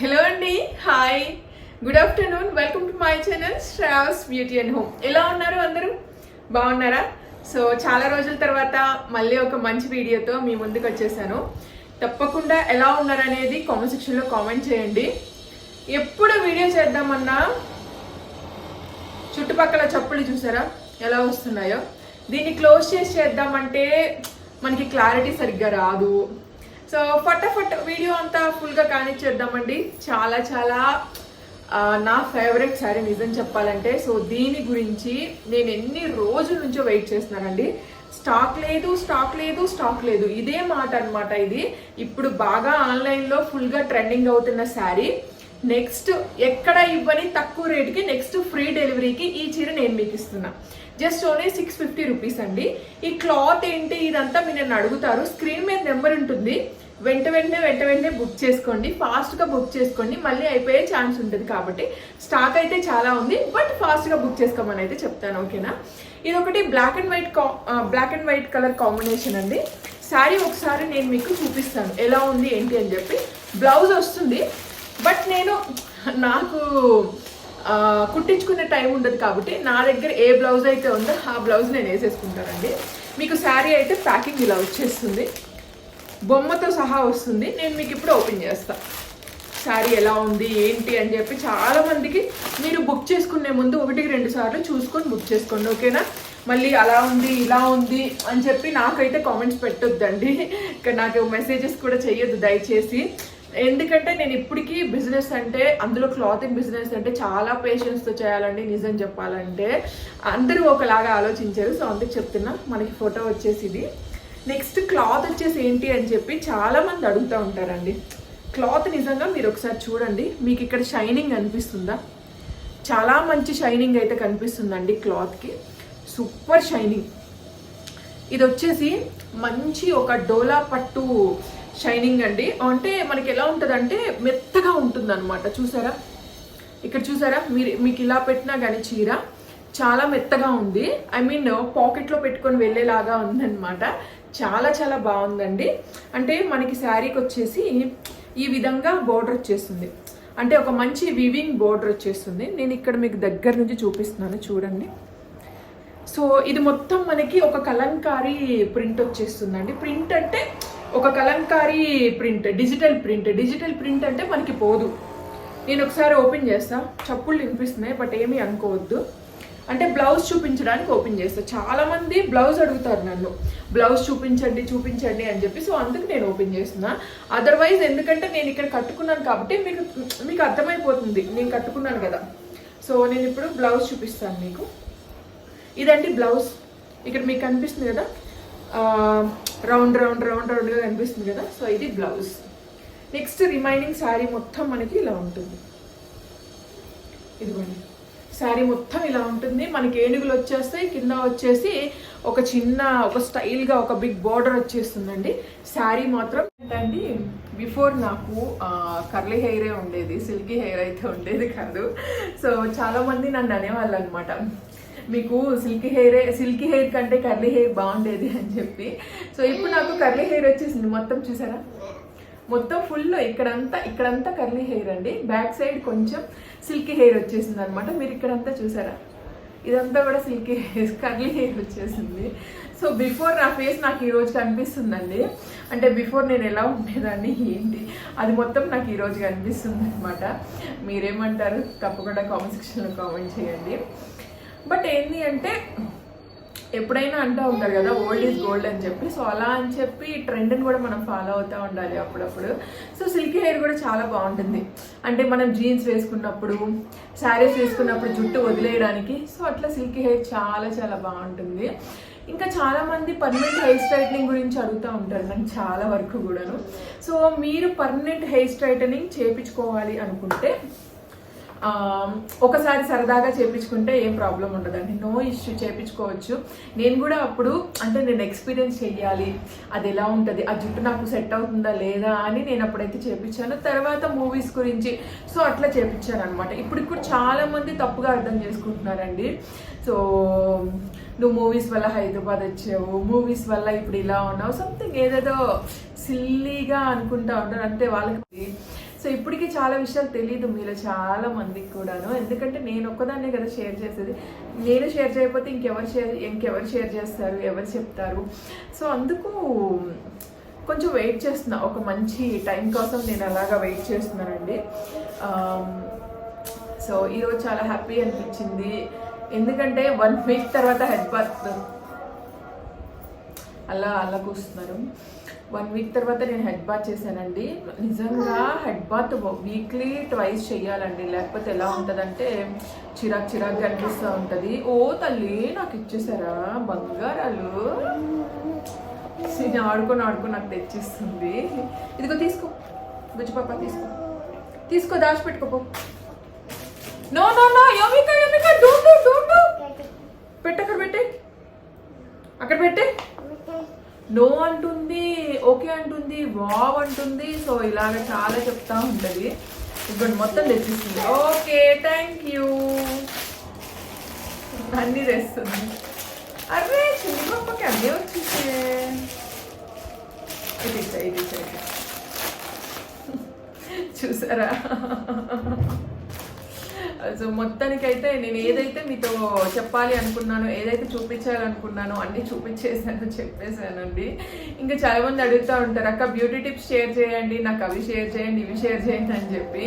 Hello అండి hi good afternoon welcome to my channel Shravas beauty and home ఎలా ఉన్నారు అందరూ? బాగున్నారా? సో చాలా రోజుల తర్వాత మళ్ళీ ఒక మంచి వీడియోతో మీ ముందుకు వచ్చేసాను. తప్పకుండా ఎలా ఉన్నారనేది కామెంట్ సెక్షన్లో కామెంట్ చేయండి. ఎప్పుడు వీడియో చేద్దామన్నా చుట్టుపక్కల చప్పులు చూసారా? ఎలా వస్తున్నాయో? దీన్ని క్లోజ్ చేసి చేద్దామంటే మనకి క్లారిటీ సరిగ్గా రాదు. సో ఫటాఫట్ వీడియో అంతా ఫుల్గా కానిచ్చేద్దామండి. చాలా చాలా నా ఫేవరెట్ శారీ నిజం చెప్పాలంటే సో దీని గురించి నేను ఎన్ని రోజుల నుంచో వెయిట్ చేస్తున్నానండి. స్టాక్ లేదు స్టాక్ లేదు స్టాక్ లేదు. ఇదే మాట అనమాట ఇది. ఇప్పుడు బాగా ఆన్లైన్లో ఫుల్గా ట్రెండింగ్ అవుతున్న శారీ నెక్స్ట్ ఎక్కడ ఇవ్వని తక్కువ రేటుకి నెక్స్ట్ ఫ్రీ డెలివరీకి ఈ చీర నేను మీకు ఇస్తున్నా. Just only six fifty rupees అండి. ఈ క్లాత్ ఏంటి? ఇదంతా మీరు నన్ను అడుగుతారు. స్క్రీన్ మీద నెంబర్ ఉంటుంది. వెంట వెంటనే వెంట వెంటనే బుక్ చేసుకోండి. ఫాస్ట్గా బుక్ చేసుకోండి. మళ్ళీ అయిపోయే ఛాన్స్ ఉంటుంది కాబట్టి. స్టాక్ అయితే చాలా ఉంది బట్ ఫాస్ట్గా బుక్ చేసుకోమని అయితే చెప్తాను ఓకేనా ఇది ఒకటి black and white black and white colour combination అండి. శారీ ఒకసారి నేను మీకు చూపిస్తాను ఎలా ఉంది ఏంటి అని చెప్పి. బ్లౌజ్ వస్తుంది బట్ నేను నాకు కుట్టించుకునే టైం ఉండదు కాబట్టి నా దగ్గర ఏ బ్లౌజ్ అయితే ఉందో ఆ బ్లౌజ్ నేను వేసేసుకుంటానండి. మీకు శారీ అయితే ప్యాకింగ్ ఇలా వచ్చేస్తుంది. బొమ్మతో సహా వస్తుంది. నేను మీకు ఇప్పుడు ఓపెన్ చేస్తా. శారీ ఎలా ఉంది ఏంటి అని చెప్పి చాలా మందికి మీరు బుక్ చేసుకునే ముందు ఒకటికి రెండు సార్లు చూసుకొని బుక్ చేసుకోండి ఓకేనా? మళ్ళీ అలా ఉంది ఇలా ఉంది అని చెప్పి నాకైతే కామెంట్స్ పెట్టొద్దండి. ఇక్కడ నాకు మెసేజెస్ కూడా చేయొద్దు దయచేసి. ఎందుకంటే నేను ఇప్పటికీ బిజినెస్ అంటే అందులో క్లాతింగ్ బిజినెస్ అంటే చాలా పేషెన్స్తో చేయాలండి నిజం చెప్పాలంటే. అందరూ ఒకలాగా ఆలోచించారు సో అందుకు చెప్తున్నా మనకి ఫోటో వచ్చేసి ఇది నెక్స్ట్ క్లాత్ వచ్చేసి ఏంటి అని చెప్పి చాలా మంది అడుగుతూ ఉంటారండి. క్లాత్ నిజంగా మీరు ఒకసారి చూడండి. మీకు ఇక్కడ షైనింగ్ అనిపిస్తుందా? చాలా మంచి షైనింగ్ అయితే కనిపిస్తుందండి క్లాత్కి సూపర్ షైనింగ్ ఇది వచ్చేసి మంచి ఒక డోలా పట్టు షైనింగ్ అండి. అంటే మనకి ఎలా ఉంటుందంటే మెత్తగా ఉంటుంది అనమాట చూసారా? ఇక్కడ చూసారా? మీరు మీకు ఇలా పెట్టినా కానీ చీర. చాలా మెత్తగా ఉంది. ఐ మీన్ పాకెట్లో పెట్టుకొని వెళ్ళేలాగా ఉందన్నమాట. చాలా చాలా బాగుందండి. అంటే మనకి శారీకి వచ్చేసి ఈ విధంగా బోర్డర్ వచ్చేస్తుంది. అంటే ఒక మంచి వివింగ్ బోర్డర్ వచ్చేస్తుంది. నేను ఇక్కడ మీకు దగ్గర నుంచి చూపిస్తున్నాను చూడండి. సో ఇది మొత్తం మనకి ఒక కలంకారీ ప్రింట్ వచ్చేస్తుందండి. ప్రింట్ అంటే ఒక Kalamkari print digital print digital print అంటే మనకి పోదు. నేను ఒకసారి ఓపెన్ చేస్తాను చప్పుళ్ళు వినిపిస్తున్నాయి బట్ ఏమీ అనుకోవద్దు. అంటే బ్లౌజ్ చూపించడానికి ఓపెన్ చేస్తాను చాలా మంది బ్లౌజ్ అడుగుతారు నన్ను బ్లౌజ్ చూపించండి చూపించండి అని చెప్పి. సో అందుకు నేను ఓపెన్ చేస్తున్నా. అదర్వైజ్ ఎందుకంటే నేను ఇక్కడ కట్టుకున్నాను కాబట్టి మీకు మీకు అర్థమైపోతుంది. నేను కట్టుకున్నాను కదా. సో నేను ఇప్పుడు బ్లౌజ్ చూపిస్తాను మీకు. ఇదండి బ్లౌజ్. ఇక్కడ మీకు కనిపిస్తుంది కదా. రౌండ్ రౌండ్ రౌండ్ రౌండ్గా కనిపిస్తుంది కదా. సో ఇది బ్లౌజ్. నెక్స్ట్ రిమైనింగ్ శారీ మొత్తం మనకి ఇలా ఉంటుంది. ఇదిగోండి. శారీ మొత్తం ఇలా ఉంటుంది. మనకి ఏనుగులు వచ్చేస్తాయి కింద వచ్చేసి ఒక చిన్న ఒక స్టైల్గా ఒక బిగ్ బార్డర్ వచ్చేస్తుందండి. శారీ మాత్రం ఏంటండి బిఫోర్ నాకు కర్లీ హెయిరే ఉండేది సిల్కీ హెయిర్ అయితే ఉండేది కాదు. సో చాలామంది నన్ను అనేవాళ్ళు అనమాట మీకు సిల్కీ హెయిరే సిల్కీ హెయిర్ కంటే కర్లీ హెయిర్ బాగుండేది అని చెప్పి. సో ఇప్పుడు నాకు కర్లీ హెయిర్ వచ్చేసింది. మొత్తం చూసారా? మొత్తం ఫుల్ ఇక్కడంతా ఇక్కడంతా కర్లీ హెయిర్ అండి. బ్యాక్ సైడ్ కొంచెం సిల్కీ హెయిర్ వచ్చేసింది అనమాట మీరు ఇక్కడంతా చూసారా? ఇదంతా కూడా సిల్కీ హెయిర్ కర్లీ హెయిర్ వచ్చేసింది. సో బిఫోర్ నా ఫేస్ నాకు ఈరోజు కనిపిస్తుందండి. అంటే బిఫోర్ నేను ఎలా ఉండేదాన్ని ఏంటి? అది మొత్తం నాకు ఈరోజు కనిపిస్తుంది అనమాట మీరేమంటారు? తప్పకుండా కామెంట్ సెక్షన్లో కామెంట్ చేయండి. బట్ ఏంటి అంటే ఎప్పుడైనా అంటూ ఉంటారు కదా ఓల్డ్ ఈజ్ గోల్డ్ అని చెప్పి. సో అలా అని చెప్పి ట్రెండ్ని కూడా మనం ఫాలో అవుతూ ఉండాలి అప్పుడప్పుడు. సో సిల్కీ హెయిర్ కూడా చాలా బాగుంటుంది. అంటే మనం జీన్స్ వేసుకున్నప్పుడు శారీస్ వేసుకున్నప్పుడు జుట్టు వదిలేయడానికి. సో అట్లా సిల్కీ హెయిర్ చాలా చాలా బాగుంటుంది. ఇంకా చాలామంది పర్మనెంట్ హెయిర్ స్ట్రైట్నింగ్ గురించి అడుగుతూ ఉంటారు నాకు చాలా వరకు కూడాను. సో మీరు పర్మనెంట్ హెయిర్ స్ట్రైటనింగ్ చేయించుకోవాలి అనుకుంటే ఒకసారి సరదాగా చేపించుకుంటే ఏం ప్రాబ్లం ఉండదండి. నో ఇష్యూ చేపించుకోవచ్చు. నేను కూడా అప్పుడు అంటే నేను ఎక్స్పీరియన్స్ చెయ్యాలి అది ఎలా ఉంటుంది ఆ జుట్టు నాకు సెట్ అవుతుందా లేదా అని నేను అప్పుడైతే చేపించాను. తర్వాత మూవీస్ గురించి సో అట్లా చేపించాను అనమాట ఇప్పుడు ఇప్పుడు చాలామంది తప్పుగా అర్థం చేసుకుంటున్నారండి. సో నువ్వు మూవీస్ వల్ల హైదరాబాద్ వచ్చావు మూవీస్ వల్ల ఇప్పుడు ఇలా ఉన్నావు సంథింగ్ ఏదేదో సిల్లీగా అనుకుంటా ఉంటారు. అంటే వాళ్ళకి సో ఇప్పటికీ చాలా విషయాలు తెలియదు మీలో చాలా మందికి కూడాను. ఎందుకంటే నేను ఒక్కదాన్నే కదా షేర్ చేసేది. నేను షేర్ చేయకపోతే ఇంకెవరు షేర్ ఇంకెవరు షేర్ చేస్తారు ఎవరు చెప్తారు? సో అందుకు కొంచెం వెయిట్ చేస్తున్నా. ఒక మంచి టైం కోసం నేను అలాగా వెయిట్ చేస్తున్నానండి. సో ఈరోజు చాలా హ్యాపీ అనిపించింది. ఎందుకంటే వన్ వీక్ తర్వాత హెడ్ బాత్. అలా అలా కూస్తున్నారు. వన్ వీక్ తర్వాత నేను హెడ్ బాత్ చేశానండి. నిజంగా హెడ్ బాత్ వీక్లీ ట్వైస్ చేయాలండి. లేకపోతే ఎలా ఉంటుందంటే చిరాక్ చిరాక్ అనిపిస్తూ ఉంటుంది. ఓ తల్లి నాకు ఇచ్చేసారా? బంగారాలు. నేను ఆడుకొని ఆడుకొని నాకు తెచ్చిస్తుంది. ఇదిగో తీసుకో. బుజ్జి తీసుకో. తీసుకో దాచిపెట్టుకోపో నో నో నో యోమిక యోమిక డూ డూ డూ పెట్టు అక్కడ పెట్టే. అక్కడ పెట్టే. నో అంటుంది ఓకే అంటుంది వావ్ అంటుంది. సో ఇలాగ చాలా చెప్తా ఉంటుంది. ఇప్పుడు మొత్తం తెచ్చిస్తుంది. Okay thank you. అన్నీ తెస్తుంది. అరే చిన్న పాపకి అన్నీ వచ్చేసే ఇది ఇది చూసారా? సో మొత్తానికైతే నేను ఏదైతే మీతో చెప్పాలి అనుకున్నానో ఏదైతే చూపించాలనుకున్నానో అన్నీ చూపించేసాను చెప్పేశానండి. ఇంకా చాలా మంది అడుగుతూ ఉంటారు అక్క బ్యూటీ టిప్స్ షేర్ చేయండి నాకు అవి షేర్ చేయండి ఇవి షేర్ చేయండి అని చెప్పి.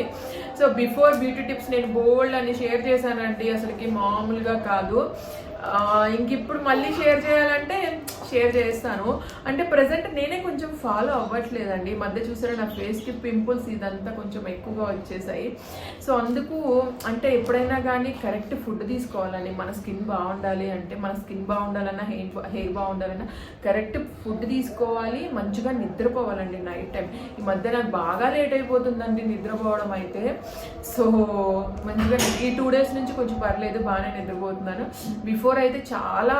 సో బిఫోర్ బ్యూటీ టిప్స్ నేను బోల్డ్ అని షేర్ చేశానండి అసలుకి మామూలుగా కాదు. ఇంక ఇప్పుడు మళ్ళీ షేర్ చేయాలంటే షేర్ చేస్తాను. అంటే ప్రజెంట్ నేనే కొంచెం ఫాలో అవ్వట్లేదండి. మధ్య చూసారా నా ఫేస్కి పింపుల్స్ ఇదంతా కొంచెం ఎక్కువగా వచ్చేసాయి. సో అందుకు అంటే ఎప్పుడైనా కానీ కరెక్ట్ ఫుడ్ తీసుకోవాలండి. మన స్కిన్ బాగుండాలి అంటే మన స్కిన్ బాగుండాలన్నా హెయిర్ హెయిర్ బాగుండాలన్నా కరెక్ట్ ఫుడ్ తీసుకోవాలి. మంచిగా నిద్రపోవాలండి నైట్ టైం ఈ మధ్య నాకు బాగా లేట్ అయిపోతుందండి నిద్రపోవడం అయితే. సో మంచిగా ఈ టూ డేస్ నుంచి కొంచెం పర్లేదు బాగానే నిద్రపోతున్నాను. బిఫోర్ అయితే చాలా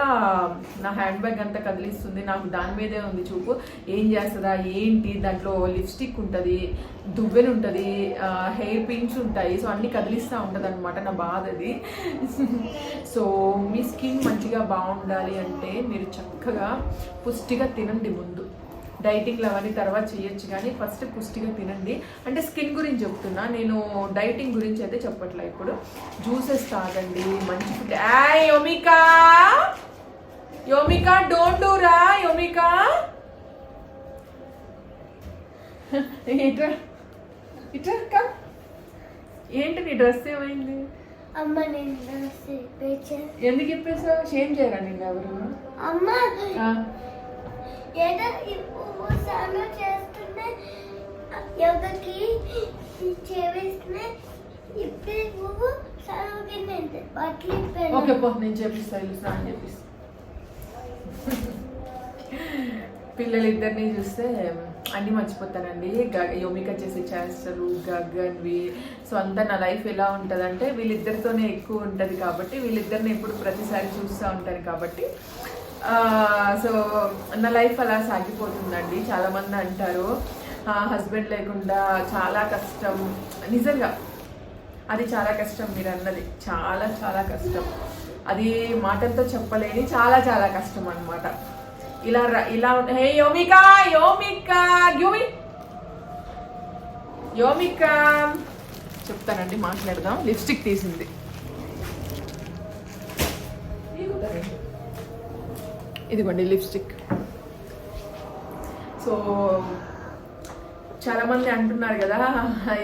నా హ్యాండ్ బ్యాగ్ అంతా కదిలిస్తుంది నాకు దాని మీదే ఉంది చూపు. ఏం చేస్తుందా? ఏంటి? దాంట్లో లిప్స్టిక్ ఉంటుంది దువ్వెన ఉంటుంది హెయిర్ పిన్స్ ఉంటాయి. సో అన్నీ కదిలిస్తూ ఉంటుంది అనమాట నా బాధ అది. సో మీ స్కిన్ మంచిగా బాగుండాలి అంటే మీరు చక్కగా పుష్టిగా తినండి ముందు. డైటింగ్లు అవన్నీ తర్వాత చేయొచ్చు కానీ ఫస్ట్ పుష్టిగా తినండి. అంటే స్కిన్ గురించి చెప్తున్నా. నేను డైటింగ్ గురించి అయితే చెప్పట్లే ఇప్పుడు. జ్యూసెస్ తాగండి మంచి ఫుడ్. ఆయ్ యోమికా డోంట్ డూ రా యోమికా. ఇట్రా ఇట్రా అక్క ఏంటి నీ డ్రెస్ ఏమైంది? అమ్మ నేను రాసి పేచే ఎందుకు ఇప్పేసావు? షేమ్ చేయరా నిన్ను ఎవరు? అమ్మ ఏదో ఇప్పుడు చేవేస్తున్నా ఇప్పుడు నువ్వు బట్టలు ఓకే పో నేను చేపిస్తా ఇల్లు స్నానం పిల్లలిద్దరిని చూస్తే అన్నీ మర్చిపోతానండి. గ- యోమిక చేసే చేస్తారు గగన్వి సో అంతా నా లైఫ్ ఎలా ఉంటుందంటే వీళ్ళిద్దరితోనే ఎక్కువ ఉంటుంది కాబట్టి వీళ్ళిద్దరిని ఎప్పుడు ప్రతిసారి చూస్తూ ఉంటాను కాబట్టి. సో నా లైఫ్ అలా సాగిపోతుందండి. చాలామంది అంటారు హస్బెండ్ లేకుండా చాలా కష్టం. నిజంగా అది చాలా కష్టం మీరు అన్నది చాలా చాలా కష్టం. అది మాటలతో చెప్పలేని చాలా చాలా కష్టం అన్నమాట. ఇలా ఇలా ఉంట- హే యోమిక యోమిక యోమి యోమిక. చెప్తానండి మాట్లాడదాం. లిప్స్టిక్ తీసింది. ఇదిగోండి లిప్స్టిక్. సో చాలా మంది అంటున్నారు కదా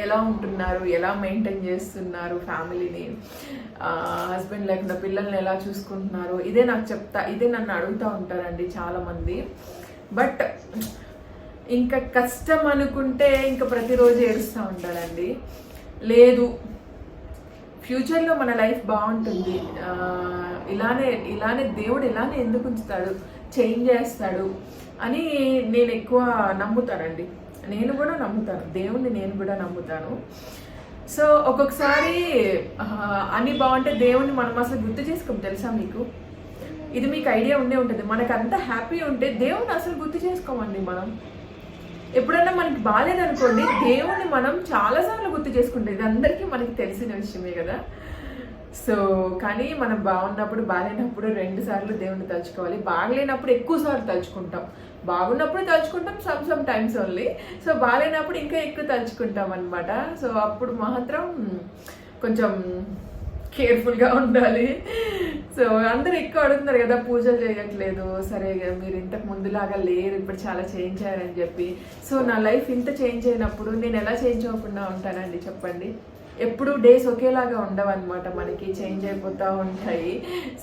ఎలా ఉంటున్నారు? ఎలా మెయింటైన్ చేస్తున్నారు ఫ్యామిలీని హస్బెండ్ లేకుండా పిల్లల్ని ఎలా చూసుకుంటున్నారు? ఇదే నాకు చెప్తా ఇదే నన్ను అడుగుతూ ఉంటారండి చాలా మంది. బట్ ఇంకా కష్టం అనుకుంటే ఇంకా ప్రతిరోజు ఏడుస్తూ ఉంటారండి. లేదు ఫ్యూచర్లో మన లైఫ్ బాగుంటుంది. ఇలానే ఇలానే దేవుడు ఇలానే ఎందుకు ఉంచుతాడు? చేంజ్ చేస్తాడు అని నేను ఎక్కువ నమ్ముతానండి. నేను కూడా నమ్ముతాను. దేవుణ్ణి నేను కూడా నమ్ముతాను. సో ఒక్కొక్కసారి అన్ని బాగుంటే దేవుణ్ణి మనం అసలు గుర్తు చేసుకోం తెలుసా మీకు? ఇది మీకు ఐడియా ఉండే ఉంటుంది. మనకు అంత హ్యాపీ ఉంటే దేవుణ్ణి అసలు గుర్తు చేసుకోమండి మనం. ఎప్పుడన్నా మనకి బాగాలేదనుకోండి దేవుణ్ణి మనం చాలాసార్లు గుర్తు చేసుకుంటాం ఇది అందరికీ మనకి తెలిసిన విషయమే కదా. సో కానీ మనం బాగున్నప్పుడు బాగాలేనప్పుడు రెండు సార్లు దేవుణ్ణి తలుచుకోవాలి. బాగలేనప్పుడు ఎక్కువ సార్లు తలుచుకుంటాం. బాగున్నప్పుడు తలుచుకుంటాం some some times only so బాగాలేనప్పుడు ఇంకా ఎక్కువ తలుచుకుంటాం అనమాట సో అప్పుడు మాత్రం కొంచెం కేర్ఫుల్గా ఉండాలి. సో అందరు ఎక్కువ అడుగుతున్నారు కదా పూజలు చేయట్లేదు. సరే మీరు ఇంతకు ముందులాగా లేరు ఇప్పుడు చాలా చేంజ్ అయ్యారని చెప్పి. సో నా లైఫ్ ఇంత చేంజ్ అయినప్పుడు నేను ఎలా చేంజ్ అవ్వకుండా ఉంటానండి చెప్పండి? ఎప్పుడు డేస్ ఒకేలాగా ఉండవు అనమాట మనకి చేంజ్ అయిపోతూ ఉంటాయి.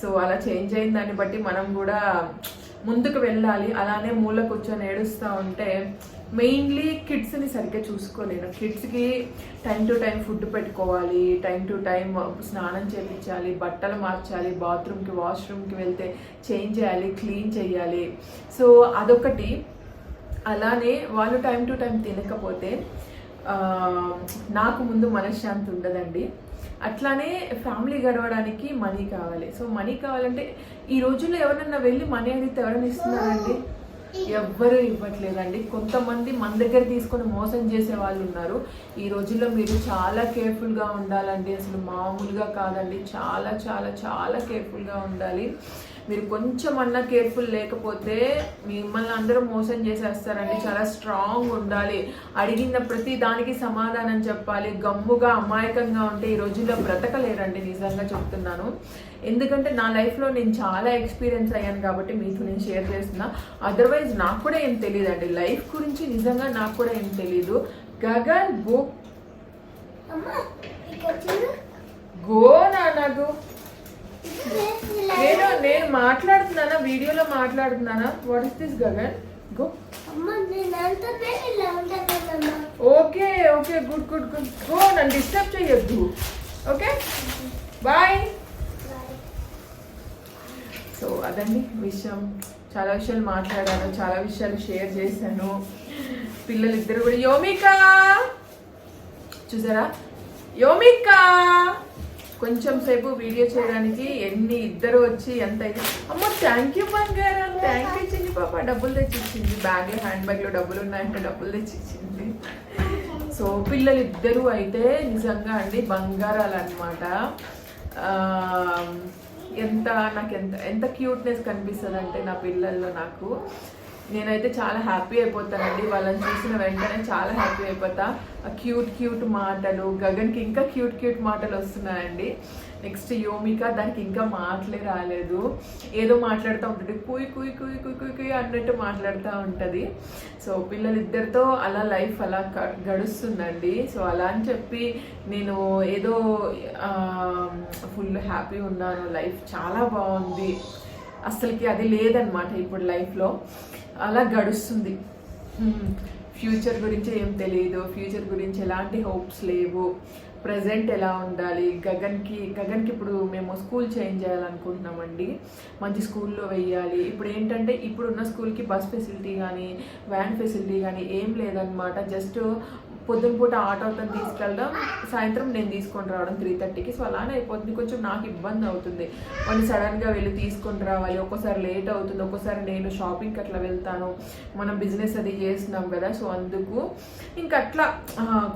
సో అలా చేంజ్ అయిన దాన్ని బట్టి మనం కూడా ముందుకు వెళ్ళాలి అలానే మూల కూర్చొని ఏడుస్తూ ఉంటే మెయిన్లీ కిడ్స్ని సరిగ్గా చూసుకోలేను. కిడ్స్కి టైం టు టైం ఫుడ్ పెట్టుకోవాలి టైం టు టైం స్నానం చేయించాలి బట్టలు మార్చాలి బాత్రూమ్కి వాష్రూమ్కి వెళ్తే చేంజ్ చేయాలి క్లీన్ చేయాలి. సో అదొకటి అలానే వాళ్ళు టైం టు టైం తినకపోతే నాకు ముందు మనశ్శాంతి ఉండదండి. అట్లానే ఫ్యామిలీ గడవడానికి మనీ కావాలి. సో మనీ కావాలంటే ఈ రోజుల్లో ఎవరన్నా వెళ్ళి మనీ అడిగితే ఎవరైనా ఇస్తున్నారండి? ఎవ్వరూ ఇవ్వట్లేదండి. కొంతమంది మన దగ్గర తీసుకొని మోసం చేసే వాళ్ళు ఉన్నారు. ఈ రోజుల్లో మీరు చాలా కేర్ఫుల్గా ఉండాలండి. అసలు మామూలుగా కాదండి. చాలా చాలా చాలా కేర్ఫుల్గా ఉండాలి. మీరు కొంచెం అన్నా కేర్ఫుల్ లేకపోతే మిమ్మల్ని అందరూ మోసం చేసేస్తారండి. చాలా స్ట్రాంగ్ ఉండాలి. అడిగిన ప్రతి దానికి సమాధానం చెప్పాలి. గమ్ముగా అమాయకంగా ఉంటే ఈ రోజుల్లో బ్రతకలేరండి. నిజంగా చెప్తున్నాను. ఎందుకంటే నా లైఫ్లో నేను చాలా ఎక్స్పీరియన్స్ అయ్యాను కాబట్టి మీతో నేను షేర్ చేస్తున్నా. అదర్వైజ్ నాకు కూడా ఏం తెలియదండి. లైఫ్ గురించి నిజంగా నాకు కూడా ఏం తెలియదు గగన్ చూడు గో నాన్నగు నేను నేను మాట్లాడుతున్నానా? వీడియోలో మాట్లాడుతున్నానా? What is this Gagan go okay okay good good good go నన్ను డిస్టర్బ్ చేయొద్దు. ఓకే బాయ్ సో అదండి విషయం. చాలా విషయాలు మాట్లాడాను చాలా విషయాలు షేర్ చేశాను. పిల్లలు ఇద్దరు కూడా. యోమిక! చూసారా? యోమిక! కొంచెం సేపు వీడియో చేయడానికి ఎన్ని ఇద్దరు వచ్చి ఎంత అయితే అమ్మ థ్యాంక్ యూ బంగారం. థ్యాంక్ యూ చిన్ని పాప. డబ్బులు తెచ్చి ఇచ్చింది బ్యాగ్లో హ్యాండ్ బ్యాగ్లో డబ్బులు ఉన్నాయంటే డబ్బులు తెచ్చి ఇచ్చింది సో పిల్లలు ఇద్దరు అయితే నిజంగా అండి బంగారాలు అనమాట ఎంత నాకు ఎంత ఎంత క్యూట్నెస్ కనిపిస్తుంది అంటే నా పిల్లల్లో నాకు. నేనైతే చాలా హ్యాపీ అయిపోతానండి. వాళ్ళని చూసిన వెంటనే చాలా హ్యాపీ అయిపోతా. ఆ క్యూట్ క్యూట్ మాటలు గగన్కి ఇంకా క్యూట్ క్యూట్ మాటలు వస్తున్నాయండి. నెక్స్ట్ యోమిక దానికి ఇంకా మాటలే రాలేదు. ఏదో మాట్లాడుతూ ఉంటుంది. కుయ్ కుయ్ కుయ్ కుయ్ కుయ్ కుయ్ అన్నట్టు మాట్లాడుతూ ఉంటుంది. సో పిల్లలిద్దరితో అలా లైఫ్ అలా గడుస్తుందండి. సో అలా అని చెప్పి నేను ఏదో ఫుల్ హ్యాపీ ఉన్నాను. లైఫ్ చాలా బాగుంది. అసలుకి అది లేదనమాట ఇప్పుడు లైఫ్లో అలా గడుస్తుంది. ఫ్యూచర్ గురించి ఏం తెలియదు ఫ్యూచర్ గురించి ఎలాంటి హోప్స్ లేవు. ప్రజెంట్ ఎలా ఉండాలి? గగన్కి గగన్కి ఇప్పుడు మేము స్కూల్ చేంజ్ చేయాలనుకుంటున్నామండి. మంచి స్కూల్లో వెయ్యాలి. ఇప్పుడు ఏంటంటే ఇప్పుడున్న స్కూల్కి బస్ ఫెసిలిటీ కానీ వ్యాన్ ఫెసిలిటీ కానీ ఏం లేదనమాట జస్ట్ పొద్దున పూట ఆటోతో తీసుకెళ్ళడం సాయంత్రం నేను తీసుకొని రావడం త్రీ థర్టీకి సో అలానే అయిపోతుంది. కొంచెం నాకు ఇబ్బంది అవుతుంది. మనం సడన్గా వెళ్ళి తీసుకొని రావాలి. ఒక్కోసారి లేట్ అవుతుంది. ఒక్కోసారి నేను షాపింగ్కి అట్లా వెళ్తాను. మనం బిజినెస్ అది చేస్తున్నాం కదా. సో అందుకు ఇంకా అట్లా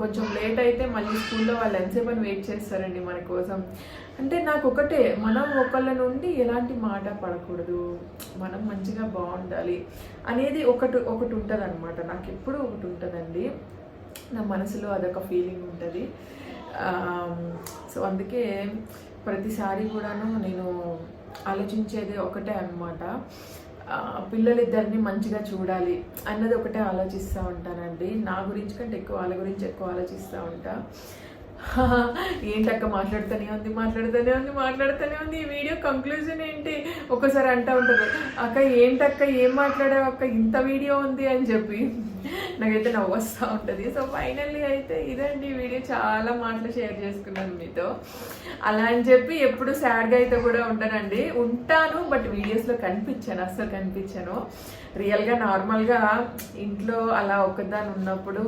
కొంచెం లేట్ అయితే మళ్ళీ స్కూల్లో వాళ్ళు ఎంతసేపు అని వెయిట్ చేస్తారండి మన కోసం. అంటే నాకు ఒకటే మనం ఒకళ్ళ నుండి ఎలాంటి మాట పడకూడదు. మనం మంచిగా బాగుండాలి అనేది ఒకటి ఒకటి ఉంటుంది అనమాట నాకు ఎప్పుడూ ఒకటి ఉంటుందండి. నా మనసులో అదొక ఫీలింగ్ ఉంటుంది. సో అందుకే ప్రతిసారి కూడాను నేను ఆలోచించేది ఒకటే అనమాట పిల్లలిద్దరిని మంచిగా చూడాలి అన్నది ఒకటే ఆలోచిస్తూ ఉంటానండి. నా గురించి కంటే ఎక్కువ వాళ్ళ గురించి ఎక్కువ ఆలోచిస్తూ ఉంటా. ఏంటక్క మాట్లాడుతూనే ఉంది మాట్లాడుతూనే ఉంది మాట్లాడుతూనే ఉంది. ఈ వీడియో కంక్లూజన్ ఏంటి? ఒకసారి అంటూ ఉంటుంది. అక్క ఏంటక్క ఏం మాట్లాడావు అక్క? ఇంత వీడియో ఉంది అని చెప్పి. నాకైతే నవ్వు వస్తూ ఉంటుంది. సో ఫైనల్లీ అయితే ఇదండి వీడియో చాలా మాటలు షేర్ చేసుకున్నాను మీతో. అలా అని చెప్పి ఎప్పుడు సాడ్గా అయితే కూడా ఉంటానండి. ఉంటాను బట్ వీడియోస్లో కనిపించాను అస్సలు కనిపించాను. రియల్గా నార్మల్గా ఇంట్లో అలా ఒకదాని ఉన్నప్పుడు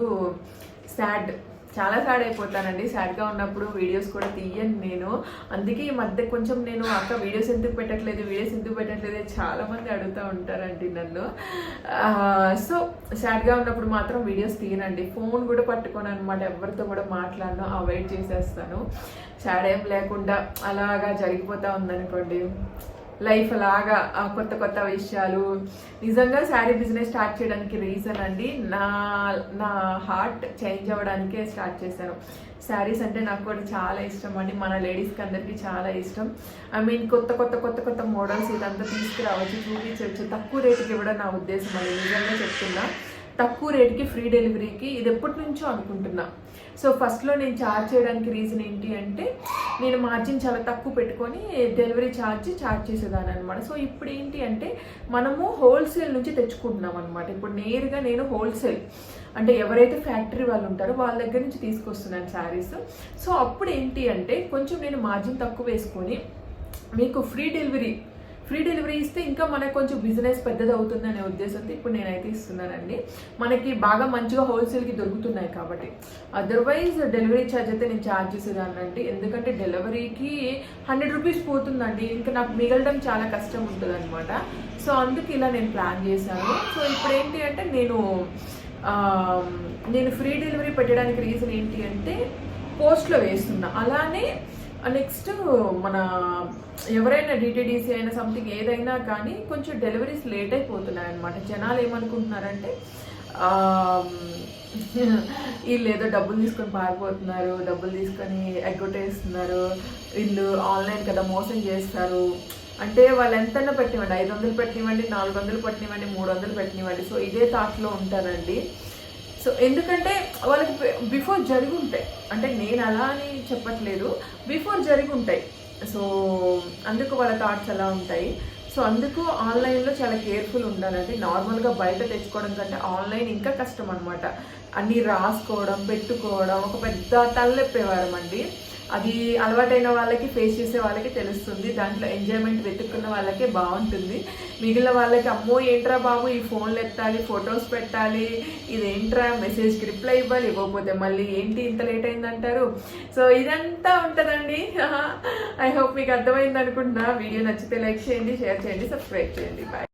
సాడ్ చాలా సాడ్ అయిపోతానండి. సాడ్గా ఉన్నప్పుడు వీడియోస్ కూడా తీయను నేను. అందుకే ఈ మధ్య కొంచెం నేను అక్క వీడియోస్ ఎందుకు పెట్టట్లేదు? వీడియోస్ ఎందుకు పెట్టట్లేదు? చాలామంది చాలా మంది అడుగుతూ ఉంటారండి నన్ను. సో సాడ్గా ఉన్నప్పుడు మాత్రం వీడియోస్ తీయనండి. ఫోన్ కూడా పట్టుకోను అనమాట ఎవరితో కూడా మాట్లాడను అవాయిడ్ చేసేస్తాను. సాడ్ ఏం లేకుండా అలాగా జరిగిపోతూ ఉందనుకోండి. లైఫ్ లాగా కొత్త కొత్త విషయాలు. నిజంగా శారీ బిజినెస్ స్టార్ట్ చేయడానికి రీజన్ అండి నా నా హార్ట్ చేంజ్ అవ్వడానికే స్టార్ట్ చేశాను. శారీస్ అంటే నాకు కూడా చాలా ఇష్టం అండి మన లేడీస్కి అందరికీ చాలా ఇష్టం. ఐ మీన్ కొత్త కొత్త కొత్త కొత్త మోడల్స్ ఇదంతా తీసుకురావచ్చు చూపించవచ్చు తక్కువ రేటుకి ఇవ్వడం నా ఉద్దేశం అండి నిజంగా చెప్తున్నా. తక్కువ రేట్కి ఫ్రీ డెలివరీకి ఇది ఎప్పటి నుంచో అనుకుంటున్నా. సో ఫస్ట్లో నేను ఛార్జ్ చేయడానికి రీజన్ ఏంటి అంటే నేను మార్జిన్ చాలా తక్కువ పెట్టుకొని డెలివరీ ఛార్జ్ ఛార్జ్ చేసేదాన్ని అనమాట సో ఇప్పుడు ఏంటి అంటే మనము హోల్సేల్ నుంచి తెచ్చుకుంటున్నాం అనమాట ఇప్పుడు నేరుగా నేను హోల్సేల్ అంటే ఎవరైతే ఫ్యాక్టరీ వాళ్ళు ఉంటారో వాళ్ళ దగ్గర నుంచి తీసుకొస్తున్నాను శారీస్ సో అప్పుడు ఏంటి అంటే కొంచెం నేను మార్జిన్ తక్కువ వేసుకొని మీకు ఫ్రీ డెలివరీ ఫ్రీ డెలివరీ ఇస్తే ఇంకా మనకు కొంచెం బిజినెస్ పెద్దది అవుతుంది అనే ఉద్దేశంతో ఇప్పుడు నేనైతే ఇస్తున్నానండి. మనకి బాగా మంచిగా హోల్సేల్కి దొరుకుతున్నాయి కాబట్టి. అదర్వైజ్ డెలివరీ ఛార్జ్ అయితే నేను ఛార్జ్ చేసేదానండి ఎందుకంటే డెలివరీకి హండ్రెడ్ రూపీస్ పోతుందండి. ఇంకా నాకు మిగలడం చాలా కష్టం ఉంటుంది అనమాట సో అందుకు ఇలా నేను ప్లాన్ చేశాను. సో ఇప్పుడు ఏంటి అంటే నేను నేను ఫ్రీ డెలివరీ పెట్టడానికి రీజన్ ఏంటి అంటే పోస్ట్లో వేస్తున్నా. అలానే నెక్స్ట్ మన ఎవరైనా డిటీడీసీ అయినా సంథింగ్ ఏదైనా కానీ కొంచెం డెలివరీస్ లేట్ అయిపోతున్నాయి అనమాట జనాలు ఏమనుకుంటున్నారంటే వీళ్ళు ఏదో డబ్బులు తీసుకొని పారిపోతున్నారు డబ్బులు తీసుకొని ఎగ్గొట్టేస్తున్నారు వీళ్ళు ఆన్లైన్ కదా మోసం చేస్తారు. అంటే వాళ్ళు ఎంతైనా పెట్టివ్వండి ఐదు వందలు పెట్టివ్వండి నాలుగు వందలు పెట్టివ్వండి మూడు వందలు పెట్టివ్వండి సో ఇదే థాట్లో ఉంటారండి. సో ఎందుకంటే వాళ్ళకి బిఫోర్ జరిగి ఉంటాయి అంటే నేను అలా అని చెప్పట్లేదు. బిఫోర్ జరిగి ఉంటాయి సో అందుకు వాళ్ళ థాట్స్ అలా ఉంటాయి. సో అందుకు ఆన్లైన్లో చాలా కేర్ఫుల్ ఉండాలండి నార్మల్గా బయట తెచ్చుకోవడం కంటే ఆన్లైన్ ఇంకా కష్టం అనమాట అన్నీ రాసుకోవడం పెట్టుకోవడం ఒక పెద్ద తలెప్పేవారం అండి అది అలవాటైన వాళ్ళకి ఫేస్ చేసే వాళ్ళకి తెలుస్తుంది. దాంట్లో ఎంజాయ్మెంట్ వెతుక్కున్న వాళ్ళకే బాగుంటుంది. మిగిలిన వాళ్ళకి అమ్మో ఏంట్రా బాబు ఈ ఫోన్లు ఎత్తాలి ఫొటోస్ పెట్టాలి ఇదేంట్రా మెసేజ్కి రిప్లై ఇవ్వాలి ఇవ్వకపోతే మళ్ళీ ఏంటి ఇంత లేట్ అయిందంటారు? సో ఇదంతా ఉంటుందండి. ఐ హోప్ మీకు అర్థమైంది అనుకుంటున్నా వీడియో నచ్చితే లైక్ చేయండి షేర్ చేయండి సబ్స్క్రైబ్ చేయండి. బాయ్